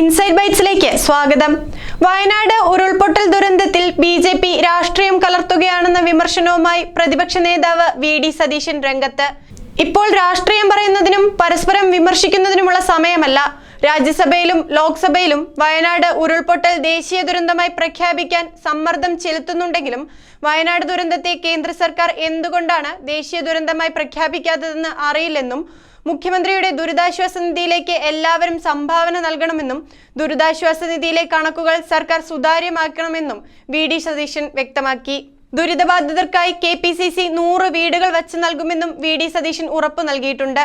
Inside ബൈറ്റ്സിലേക്ക് സ്വാഗതം. വയനാട് ഉരുൾപൊട്ടൽ ദുരന്തത്തിൽ ബി ജെ പി രാഷ്ട്രീയം കലർത്തുകയാണെന്ന വിമർശനവുമായി പ്രതിപക്ഷ നേതാവ് വി ഡി സതീശൻ രംഗത്ത്. ഇപ്പോൾ രാഷ്ട്രീയം പറയുന്നതിനും പരസ്പരം വിമർശിക്കുന്നതിനുമുള്ള സമയമല്ല. രാജ്യസഭയിലും ലോക്സഭയിലും വയനാട് ഉരുൾപൊട്ടൽ ദേശീയ ദുരന്തമായി പ്രഖ്യാപിക്കാൻ സമ്മർദ്ദം ചെലുത്തുന്നുണ്ടെങ്കിലും വയനാട് ദുരന്തത്തെ കേന്ദ്ര സർക്കാർ എന്തുകൊണ്ടാണ് ദേശീയ ദുരന്തമായി പ്രഖ്യാപിക്കാത്തതെന്ന് അറിയില്ലെന്നും മുഖ്യമന്ത്രിയുടെ ദുരിതാശ്വാസ നിധിയിലേക്ക് എല്ലാവരും സംഭാവന നൽകണമെന്നും ദുരിതാശ്വാസ നിധിയിലെ കണക്കുകൾ സർക്കാർ സുതാര്യമാക്കണമെന്നും വി ഡി സതീശൻ വ്യക്തമാക്കി. ദുരിതബാധിതർക്കായി കെ പി സി സി നൂറ് വീടുകൾ വച്ച് നൽകുമെന്നും വി ഡി സതീശൻ ഉറപ്പു നൽകിയിട്ടുണ്ട്.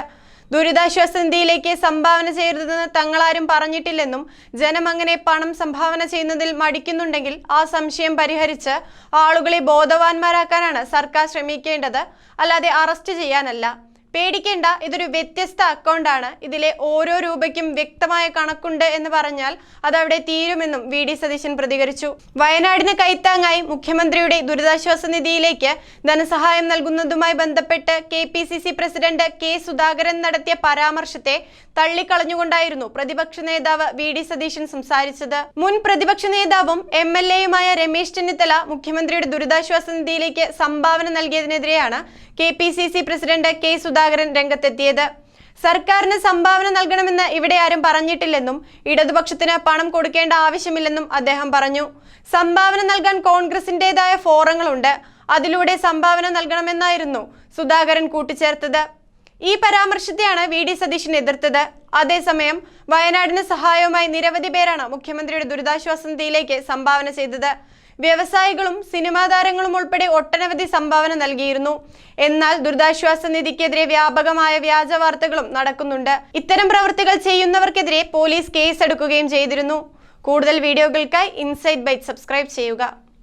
ദുരിതാശ്വാസ നിധിയിലേക്ക് സംഭാവന ചെയ്യരുതെന്ന് തങ്ങളാരും പറഞ്ഞിട്ടില്ലെന്നും ജനം അങ്ങനെ പണം സംഭാവന ചെയ്യുന്നതിൽ മടിക്കുന്നുണ്ടെങ്കിൽ ആ സംശയം പരിഹരിച്ച് ആളുകളെ ബോധവാന്മാരാക്കാനാണ് സർക്കാർ ശ്രമിക്കേണ്ടത്. അല്ലാതെ അറസ്റ്റ് ചെയ്യാനല്ല. പേടിക്കേണ്ട ഇതൊരു വ്യത്യസ്ത അക്കൗണ്ടാണ് ഇതിലെ ഓരോ രൂപയ്ക്കും വ്യക്തമായ കണക്കുണ്ട് എന്ന് പറഞ്ഞാൽ അതവിടെ തീരുമെന്നും വി ഡി സതീശൻ പ്രതികരിച്ചു. വയനാടിന് കൈത്താങ്ങായി മുഖ്യമന്ത്രിയുടെ ദുരിതാശ്വാസ നിധിയിലേക്ക് ധനസഹായം നൽകുന്നതുമായി ബന്ധപ്പെട്ട് K P C C president K Sudhakaran നടത്തിയ പരാമർശത്തെ തള്ളിക്കളഞ്ഞുകൊണ്ടായിരുന്നു പ്രതിപക്ഷ നേതാവ് വി ഡി സതീശൻ സംസാരിച്ചത്. മുൻ പ്രതിപക്ഷ നേതാവും എം എൽ എയുമായ രമേശ് ചെന്നിത്തല മുഖ്യമന്ത്രിയുടെ ദുരിതാശ്വാസ നിധിയിലേക്ക് സംഭാവന നൽകിയതിനെതിരെയാണ് K P C C president K Sudhakaran രംഗത്തെത്തിയത്. സർക്കാരിന് സംഭാവന നൽകണമെന്ന് ഇവിടെ ആരും പറഞ്ഞിട്ടില്ലെന്നും ഇടതുപക്ഷത്തിന് പണം കൊടുക്കേണ്ട ആവശ്യമില്ലെന്നും അദ്ദേഹം പറഞ്ഞു. സംഭാവന നൽകാൻ കോൺഗ്രസിന്റേതായ ഫോറങ്ങളുണ്ട്. അതിലൂടെ സംഭാവന നൽകണമെന്നായിരുന്നു സുധാകരൻ കൂട്ടിച്ചേർത്തത്. ഈ പരാമർശത്തെയാണ് വി ഡി സതീശൻ എതിർത്തത്. അതേസമയം വയനാടിന് സഹായവുമായി നിരവധി പേരാണ് മുഖ്യമന്ത്രിയുടെ ദുരിതാശ്വാസ നിധിയിലേക്ക് സംഭാവന ചെയ്തത്. വ്യവസായികളും സിനിമാ താരങ്ങളും ഉൾപ്പെടെ ഒട്ടനവധി സംഭാവന നൽകിയിരുന്നു. എന്നാൽ ദുരിതാശ്വാസ നിധിക്കെതിരെ വ്യാപകമായ വ്യാജ വാർത്തകളും നടക്കുന്നുണ്ട്. ഇത്തരം പ്രവൃത്തികൾ ചെയ്യുന്നവർക്കെതിരെ പോലീസ് കേസ് എടുക്കുകയും ചെയ്തിരുന്നു. കൂടുതൽ വീഡിയോകൾക്കായി ഇൻസൈറ്റ് ബൈറ്റ് സബ്സ്ക്രൈബ് ചെയ്യുക.